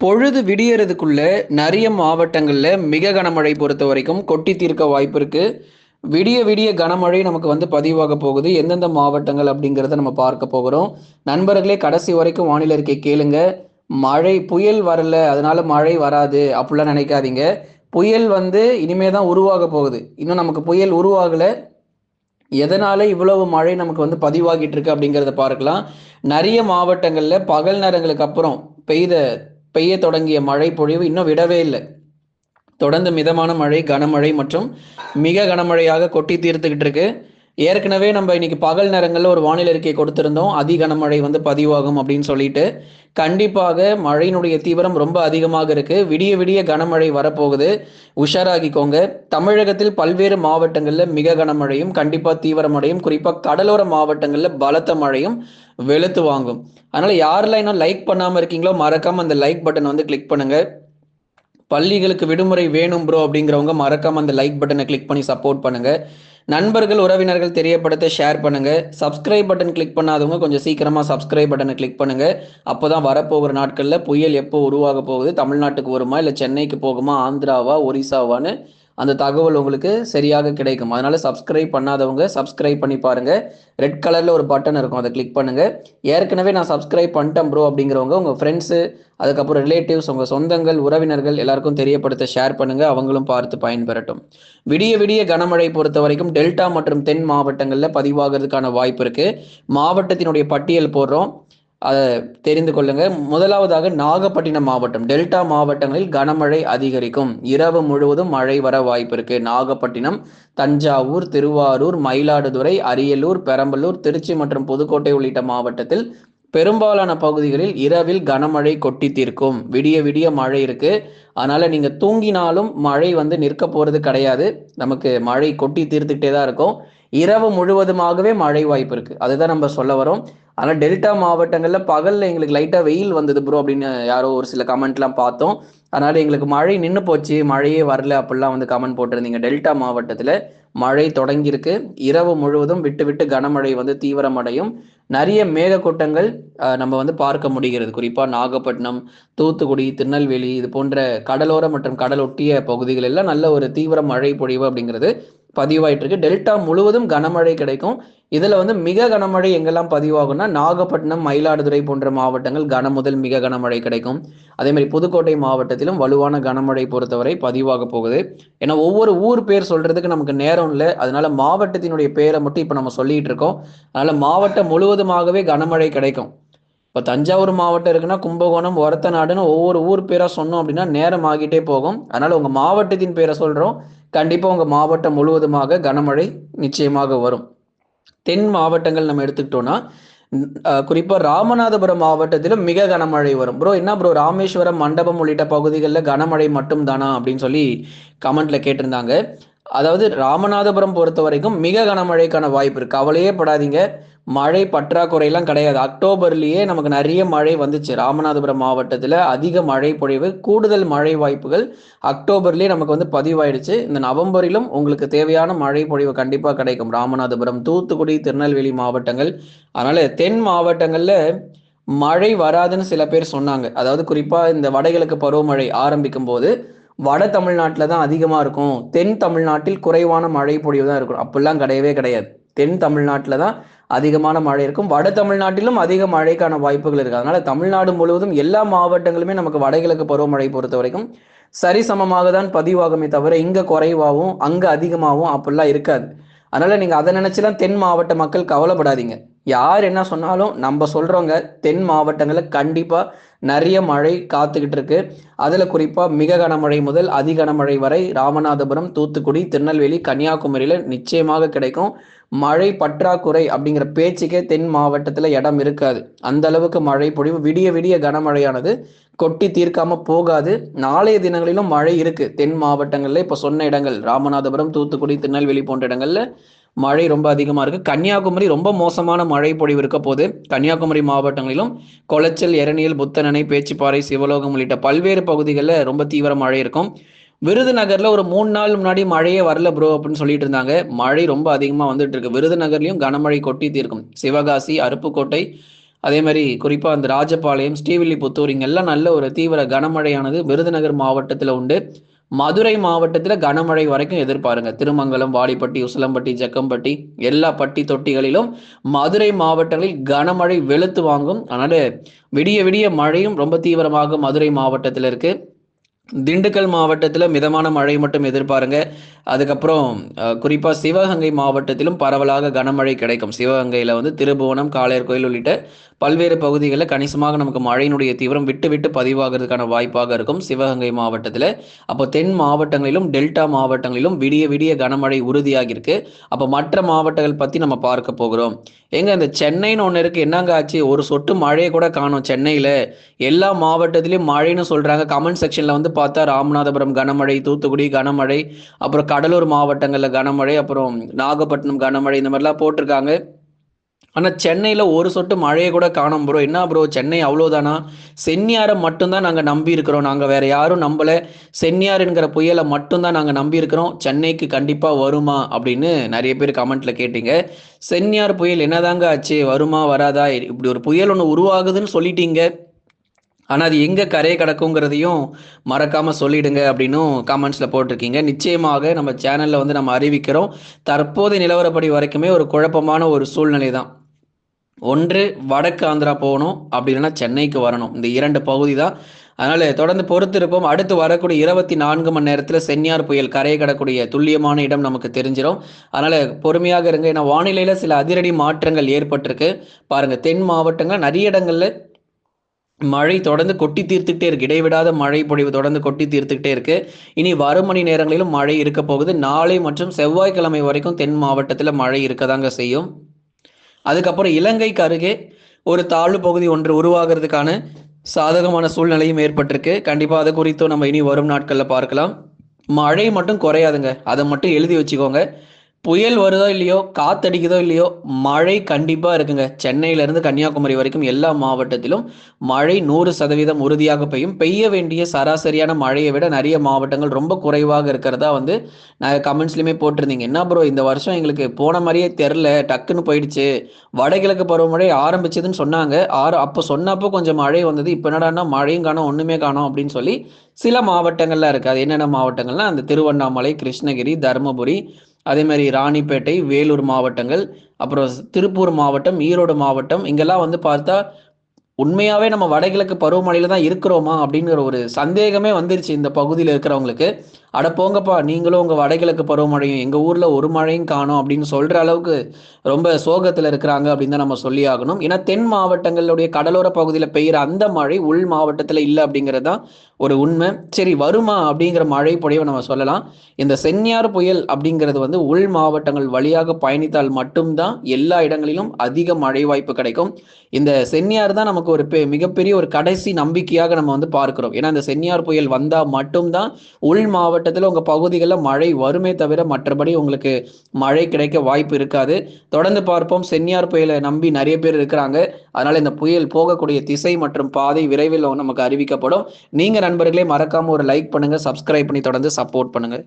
பொழுது விடியறதுக்குள்ள நிறைய மாவட்டங்களில் மிக கனமழை பொறுத்த வரைக்கும் கொட்டி தீர்க்க வாய்ப்பு இருக்கு. விடிய விடிய கனமழை நமக்கு வந்து பதிவாக போகுது. எந்தெந்த மாவட்டங்கள் அப்படிங்கிறத நம்ம பார்க்க போகிறோம். நண்பர்களே கடைசி வரைக்கும் வானிலை இருக்கை கேளுங்க. மழை புயல் வரல அதனால மழை வராது அப்படிலாம் நினைக்காதீங்க. புயல் வந்து இனிமே தான் உருவாக போகுது. இன்னும் நமக்கு புயல் உருவாகல. எதனால இவ்வளவு மழை நமக்கு வந்து பதிவாகிட்டு இருக்கு அப்படிங்கிறத பார்க்கலாம். நிறைய மாவட்டங்களில் பகல் நேரங்களுக்கு அப்புறம் பெய்த பெய்ய தொடங்கிய மழை பொழிவு இன்னும் விடவே இல்லை. தொடர்ந்து மிதமான மழை கனமழை மற்றும் மிக கனமழையாக கொட்டி தீர்த்துக்கிட்டு இருக்கு. ஏற்கனவே நம்ம இன்னைக்கு பகல் நேரங்களில் ஒரு வானிலை அறிக்கை கொடுத்திருந்தோம். அதி கனமழை வந்து பதிவாகும் அப்படின்னு சொல்லிட்டு. கண்டிப்பாக மழையினுடைய தீவிரம் ரொம்ப அதிகமாக இருக்கு. விடிய விடிய கனமழை வரப்போகுது. உஷாராகிக்கோங்க. தமிழகத்தில் பல்வேறு மாவட்டங்களில் மிக கனமழையும் கண்டிப்பாக தீவிரமடையும். குறிப்பாக கடலோர மாவட்டங்களில் பலத்த மழையும் வெளுத்து வாங்கும். அதனால யாரெல்லாம் இன்னும் லைக் பண்ணாம இருக்கீங்களோ மறக்காம அந்த லைக் பட்டன் வந்து கிளிக் பண்ணுங்க. பள்ளிகளுக்கு விடுமுறை வேணும் ப்ரோ அப்படிங்கிறவங்க மறக்காம அந்த லைக் பட்டனை கிளிக் பண்ணி சப்போர்ட் பண்ணுங்க. நண்பர்கள் உறவினர்கள் தெரியப்படுத்த ஷேர் பண்ணுங்க. சப்ஸ்கிரைப் பட்டன் கிளிக் பண்ணாதவங்க கொஞ்சம் சீக்கிரமா சப்ஸ்கிரைப் பட்டனை கிளிக் பண்ணுங்க. அப்போதான் வரப்போகிற நாட்களில் புயல் எப்போ உருவாக போகுது? தமிழ்நாட்டுக்கு வருமா? இல்லை சென்னைக்கு போகுமா? ஆந்திராவா? ஒரிசாவான்னு அந்த தகவல் உங்களுக்கு சரியாக கிடைக்கும். அதனால சப்ஸ்கிரைப் பண்ணாதவங்க சப்ஸ்கிரைப் பண்ணி பாருங்க. ரெட் கலர்ல ஒரு பட்டன் இருக்கும். அதை கிளிக் பண்ணுங்க. ஏற்கனவே நான் சப்ஸ்கிரைப் பண்ணிட்டேன் ப்ரோ அப்படிங்கிறவங்க உங்க ஃப்ரெண்ட்ஸு அதுக்கப்புறம் ரிலேட்டிவ்ஸ் உங்க சொந்தங்கள் உறவினர்கள் எல்லாருக்கும் தெரியப்படுத்த ஷேர் பண்ணுங்க. அவங்களும் பார்த்து பயன்பெறட்டும். விடிய விடிய கனமழை பொறுத்த வரைக்கும் டெல்டா மற்றும் தென் மாவட்டங்களில் பதிவாகிறதுக்கான வாய்ப்பு இருக்கு. மாவட்டத்தினுடைய பட்டியல் போடுறோம். அதை தெரிந்து கொள்ளுங்க. முதலாவதாக நாகப்பட்டினம் மாவட்டம். டெல்டா மாவட்டங்களில் கனமழை அதிகரிக்கும். இரவு முழுவதும் மழை வர வாய்ப்பு இருக்கு. நாகப்பட்டினம் தஞ்சாவூர் திருவாரூர் மயிலாடுதுறை அரியலூர் பெரம்பலூர் திருச்சி மற்றும் புதுக்கோட்டை உள்ளிட்ட மாவட்டத்தில் பெரும்பாலான பகுதிகளில் இரவில் கனமழை கொட்டி தீர்க்கும். விடிய விடிய மழை இருக்கு. அதனால நீங்க தூங்கினாலும் மழை வந்து நிற்க போறது கிடையாது. நமக்கு மழை கொட்டி தீர்த்துக்கிட்டே தான் இருக்கும். இரவு முழுவதுமாகவே மழை வாய்ப்பு இருக்கு. அதுதான் நம்ம சொல்ல வரோம். ஆனால் டெல்டா மாவட்டங்கள்ல பகல்ல எங்களுக்கு லைட்டா வெயில் வந்தது ப்ரோ அப்படின்னு யாரோ ஒரு சில கமெண்ட்லாம் பார்த்தோம். அதனால எங்களுக்கு மழை நின்று போச்சு. மழையே வரல அப்படிலாம் வந்து கமெண்ட் போட்டிருந்தீங்க. டெல்டா மாவட்டத்துல மழை தொடங்கியிருக்கு. இரவு முழுவதும் விட்டு விட்டு கனமழை வந்து தீவிரமடையும். நிறைய மேகக்கூட்டங்கள் நம்ம வந்து பார்க்க முடிகிறது. குறிப்பா நாகப்பட்டினம் தூத்துக்குடி திருநெல்வேலி இது போன்ற கடலோர மற்றும் கடலொட்டிய பகுதிகள் எல்லாம் நல்ல ஒரு தீவிர மழை பொழிவு அப்படிங்கிறது பதிவாயிட்டு இருக்கு டெல்டா முழுவதும் கனமழை கிடைக்கும். இதுல வந்து மிக கனமழை எங்கெல்லாம் பதிவாகும்னா நாகப்பட்டினம் மயிலாடுதுறை போன்ற மாவட்டங்கள் கன முதல் மிக கனமழை கிடைக்கும். அதே மாதிரி புதுக்கோட்டை மாவட்டத்திலும் வலுவான கனமழை பொறுத்தவரை பதிவாக போகுது. ஏன்னா ஒவ்வொரு ஊர் பேர் சொல்றதுக்கு நமக்கு நேரம் இல்லை. அதனால மாவட்டத்தினுடைய பேரை மட்டும் இப்ப நம்ம சொல்லிட்டு இருக்கோம். அதனால மாவட்டம் முழுவதுமாகவே கனமழை கிடைக்கும். இப்போ தஞ்சாவூர் மாவட்டம் இருக்குன்னா கும்பகோணம் ஒரத்த நாடுன்னு ஒவ்வொரு ஊர் பேராக சொன்னோம் அப்படின்னா நேரம் ஆகிட்டே போகும். அதனால உங்க மாவட்டத்தின் பேரை சொல்றோம். கண்டிப்பாக உங்கள் மாவட்டம் முழுவதுமாக கனமழை நிச்சயமாக வரும். தென் மாவட்டங்கள் நம்ம எடுத்துக்கிட்டோம்னா குறிப்பாக ராமநாதபுரம் மாவட்டத்திலும் மிக கனமழை வரும். ப்ரோ என்ன ப்ரோ ராமேஸ்வரம் மண்டபம் உள்ளிட்ட பகுதிகளில் கனமழை மட்டும் தானா அப்படின்னு சொல்லி கமெண்ட்ல கேட்டிருந்தாங்க. அதாவது ராமநாதபுரம் பொறுத்த வரைக்கும் மிக கனமழைக்கான வாய்ப்பு இருக்கு. கவலையே படாதீங்க. மழை பற்றாக்குறையெல்லாம் கிடையாது. அக்டோபர்லேயே நமக்கு நிறைய மழை வந்துச்சு. ராமநாதபுரம் மாவட்டத்தில் அதிக மழை பொழிவு கூடுதல் மழை வாய்ப்புகள் அக்டோபர்லேயே நமக்கு வந்து பதிவாயிடுச்சு. இந்த நவம்பரிலும் உங்களுக்கு தேவையான மழை பொழிவு கண்டிப்பாக கிடைக்கும். ராமநாதபுரம் தூத்துக்குடி திருநெல்வேலி மாவட்டங்கள். அதனால் தென் மாவட்டங்களில் மழை வராதுன்னு சில பேர் சொன்னாங்க. அதாவது குறிப்பாக இந்த வடகிழக்கு பருவமழை ஆரம்பிக்கும் போது வட தமிழ்நாட்டில் தான் அதிகமாக இருக்கும். தென் தமிழ்நாட்டில் குறைவான மழை பொழிவு தான் இருக்கும். அப்படிலாம் கிடையவே கிடையாது. தென் தமிழ்நாட்டில் தான் அதிகமான மழை இருக்கும். வட தமிழ்நாட்டிலும் அதிக மழைக்கான வாய்ப்புகள் இருக்குது அதனால தமிழ்நாடு முழுவதும் எல்லா மாவட்டங்களுமே நமக்கு வடகிழக்கு பருவமழை பொறுத்த வரைக்கும் சரிசமமாக தான் பதிவாகுமே தவிர இங்கே குறைவாகவும் அங்கே அதிகமாகவும் அப்படிலாம் இருக்காது. அதனால நீங்கள் அதை நினச்சிலாம் தென் மாவட்ட மக்கள் கவலைப்படாதீங்க. யார் என்ன சொன்னாலும் நம்ம சொல்கிறவங்க தென் மாவட்டங்களில் கண்டிப்பாக நிறைய மழை காத்துக்கிட்டு இருக்கு அதுல குறிப்பா மிக கனமழை முதல் அதி கனமழை வரை ராமநாதபுரம் தூத்துக்குடி திருநெல்வேலி கன்னியாகுமரியில நிச்சயமாக கிடைக்கும். மழை பற்றாக்குறை அப்படிங்கிற பேச்சுக்கே தென் மாவட்டத்துல இடம் இருக்காது. அந்த அளவுக்கு மழை பொழிவு விடிய விடிய கனமழையானது கொட்டி தீர்க்காம போகாது. நாளைய தினங்களிலும் மழை இருக்கு. தென் மாவட்டங்கள்ல இப்ப சொன்ன இடங்கள் ராமநாதபுரம் தூத்துக்குடி திருநெல்வேலி போன்ற இடங்கள்ல மழை ரொம்ப அதிகமாக இருக்குது கன்னியாகுமரி ரொம்ப மோசமான மழை பொழிவு இருக்க போது கன்னியாகுமரி மாவட்டங்களிலும் கொளச்சல் எரணியல் புத்தனணை பேச்சிப்பாறை சிவலோகம் உள்ளிட்ட பல்வேறு பகுதிகளில் ரொம்ப தீவிர மழை இருக்கும். விருதுநகரில் ஒரு மூணு நாள் முன்னாடி மழையே வரல ப்ரோ அப்படின்னு சொல்லிட்டு இருந்தாங்க. மழை ரொம்ப அதிகமாக வந்துட்டு இருக்கு. விருதுநகர்லையும் கனமழை கொட்டி தீர்க்கும். சிவகாசி அருப்புக்கோட்டை அதே மாதிரி குறிப்பாக அந்த ராஜபாளையம் ஸ்ரீவில்லிபுத்தூர் இங்கெல்லாம் நல்ல ஒரு தீவிர கனமழையானது விருதுநகர் மாவட்டத்தில் உண்டு. மதுரை மாவட்டத்தில் கனமழை வரைக்கும் எதிர்பாருங்க. திருமங்கலம் வாடிப்பட்டி உசிலம்பட்டி ஜக்கம்பட்டி எல்லா பட்டி தொட்டிகளிலும் மதுரை மாவட்டங்களில் கனமழை வெளுத்து வாங்கும். அதனால விடிய விடிய மழையும் ரொம்ப தீவிரமாக மதுரை மாவட்டத்தில் இருக்குது திண்டுக்கல் மாவட்டத்தில் மிதமான மழை மட்டும் எதிர்பாருங்க. அதுக்கப்புறம் குறிப்பாக சிவகங்கை மாவட்டத்திலும் பரவலாக கனமழை கிடைக்கும். சிவகங்கையில் வந்து திருபுவனம் காளையர் கோயில் உள்ளிட்ட பல்வேறு பகுதிகளில் கணிசமாக நமக்கு மழையினுடைய தீவிரம் விட்டு விட்டு பதிவாகிறதுக்கான வாய்ப்பாக இருக்கும் சிவகங்கை மாவட்டத்தில். அப்போ தென் மாவட்டங்களிலும் டெல்டா மாவட்டங்களிலும் விடிய விடிய கனமழை உறுதியாகி இருக்கு அப்போ மற்ற மாவட்டங்கள் பற்றி நம்ம பார்க்க போகிறோம். எங்க இந்த சென்னைன்னு ஒன்று இருக்கு. என்னங்க ஆச்சு? ஒரு சொட்டு மழையை கூட காணும் சென்னையில். எல்லா மாவட்டத்திலையும் மழைன்னு சொல்றாங்க. கமெண்ட் செக்ஷன்ல வந்து பார்த்தா ராமநாதபுரம் கனமழை தூத்துக்குடி கனமழை அப்புறம் கடலூர் மாவட்டங்களில் கனமழை அப்புறம் நாகப்பட்டினம் கனமழை இந்த மாதிரிலாம் போட்டிருக்காங்க. ஆனால் சென்னையில் ஒரு சொட்டு மழையை கூட காணும் ப்ரோ என்ன ப்ரோ சென்னை அவ்வளோதானா? சென்னியாரை மட்டும்தான் நாங்கள் நம்பி இருக்கிறோம். நாங்கள் வேற யாரும் நம்பலை. சென்னியாருங்கிற புயலை மட்டும்தான் நாங்கள் நம்பி இருக்கிறோம். சென்னைக்கு கண்டிப்பாக வருமா அப்படின்னு நிறைய பேர் கமெண்ட்ல கேட்டீங்க. சென்னியார் புயல் என்னதாங்க ஆச்சு? வருமா வராதா? இப்படி ஒரு புயல் ஒன்று உருவாகுதுன்னு சொல்லிட்டீங்க. ஆனால் அது எங்கே கரையை கிடக்குங்கிறதையும் மறக்காமல் சொல்லிடுங்க அப்படின்னும் கமெண்ட்ஸில் போட்டிருக்கீங்க. நிச்சயமாக நம்ம சேனலில் வந்து நம்ம அறிவிக்கிறோம். தற்போதைய நிலவரப்படி வரைக்குமே ஒரு குழப்பமான ஒரு சூழ்நிலை தான் ஒன்று வடக்கு ஆந்திரா போகணும். அப்படி இல்லைன்னா சென்னைக்கு வரணும். இந்த இரண்டு பகுதி தான் அதனால் தொடர்ந்து பொறுத்து இருப்போம் அடுத்து வரக்கூடிய இருபத்தி நான்கு மணி நேரத்தில் சென்னியார் புயல் கரையை கடக்கூடிய துல்லியமான இடம் நமக்கு தெரிஞ்சிடும் அதனால் பொறுமையாக இருங்க. ஏன்னா வானிலையில் சில அதிரடி மாற்றங்கள் ஏற்பட்டிருக்கு. பாருங்கள் தென் மாவட்டங்கள் நிறைய இடங்களில் மழை தொடர்ந்து கொட்டி தீர்த்துக்கிட்டே இருக்கு. இடைவிடாத மழை பொழிவு தொடர்ந்து கொட்டி தீர்த்துக்கிட்டே இருக்கு. இனி வரும் மணி நேரங்களிலும் மழை இருக்க போகுது. நாளை மற்றும் செவ்வாய்க்கிழமை வரைக்கும் தென் மாவட்டத்தில் மழை இருக்கதாங்க செய்யும். அதுக்கப்புறம் இலங்கைக்கு அருகே ஒரு தாழ்வு பகுதி ஒன்று உருவாகிறதுக்கான சாதகமான சூழ்நிலையும் ஏற்பட்டிருக்கு. கண்டிப்பாக அது குறித்தும் நம்ம இனி வரும் நாட்களில் பார்க்கலாம். மழை மட்டும் குறையாதுங்க. அதை மட்டும் எழுதி வச்சுக்கோங்க. புயல் வருதோ இல்லையோ காத்தடிக்குதோ இல்லையோ மழை கண்டிப்பாக இருக்குங்க. சென்னையிலேருந்து கன்னியாகுமரி வரைக்கும் எல்லா மாவட்டத்திலும் மழை நூறு சதவீதம் உறுதியாக பெய்யும். பெய்ய வேண்டிய சராசரியான மழையை விட நிறைய மாவட்டங்கள் ரொம்ப குறைவாக இருக்கிறதா வந்து நான் கமெண்ட்ஸ்லையுமே போட்டிருந்தீங்க. என்ன ப்ரோ இந்த வருஷம் எங்களுக்கு போன மாதிரியே தெரில டக்குன்னு போயிடுச்சு. வடகிழக்கு பருவமழை ஆரம்பிச்சதுன்னு சொன்னாங்க. ஆறு அப்போ சொன்னப்போ கொஞ்சம் மழை வந்தது. இப்போ என்னடான்னா மழையும் காணும் ஒன்றுமே காணும் அப்படின்னு சொல்லி சில மாவட்டங்கள்லாம் இருக்குது அது என்னென்ன மாவட்டங்கள்னா அந்த திருவண்ணாமலை கிருஷ்ணகிரி தருமபுரி அதே மாதிரி ராணிப்பேட்டை வேலூர் மாவட்டங்கள் அப்புறம் திருப்பூர் மாவட்டம் ஈரோடு மாவட்டம் இங்கெல்லாம் வந்து பார்த்தா உண்மையாகவே நம்ம வடகிழக்கு பருவமழையில் தான் இருக்கிறோமா அப்படிங்கிற ஒரு சந்தேகமே வந்துருச்சு இந்த பகுதியில் இருக்கிறவங்களுக்கு. அட போங்கப்பா நீங்களும் உங்க வடகிழக்கு பருவமழையும் எங்க ஊர்ல ஒரு மழையும் காணும் அப்படின்னு சொல்ற அளவுக்கு ரொம்ப சோகத்துல இருக்கிறாங்க அப்படின்னு தான் நம்ம சொல்லி ஆகணும். ஏன்னா தென் மாவட்டங்களுடைய கடலோர பகுதியில பெய்கிற அந்த மழை உள் மாவட்டத்துல இல்லை அப்படிங்கிறது தான் ஒரு உண்மை. சரி வருமா அப்படிங்கிற மழை பொழிவை நம்ம சொல்லலாம். இந்த சென்னியார் புயல் அப்படிங்கிறது வந்து உள் மாவட்டங்கள் வழியாக பயணித்தால் மட்டும்தான் எல்லா இடங்களிலும் அதிக மழை வாய்ப்பு கிடைக்கும். இந்த சென்னியார் தான் நமக்கு ஒரு மிகப்பெரிய ஒரு கடைசி நம்பிக்கையாக நம்ம வந்து பார்க்கிறோம். ஏன்னா இந்த சென்னியார் புயல் வந்தா மட்டும்தான் உள் மாவட்டத்தில் உங்கள் பகுதிகளில் மழை வருமே தவிர மற்றபடி உங்களுக்கு மழை கிடைக்க வாய்ப்பு இருக்காது. தொடர்ந்து பார்ப்போம். சென்னியார் புயலை நம்பி நிறைய பேர் இருக்கிறாங்க. அதனால் இந்த புயல் போகக்கூடிய திசை மற்றும் பாதை விரைவில் நமக்கு அறிவிக்கப்படும். நீங்கள் நண்பர்களே மறக்காமல் ஒரு லைக் பண்ணுங்கள் சப்ஸ்கிரைப் பண்ணி தொடர்ந்து சப்போர்ட் பண்ணுங்கள்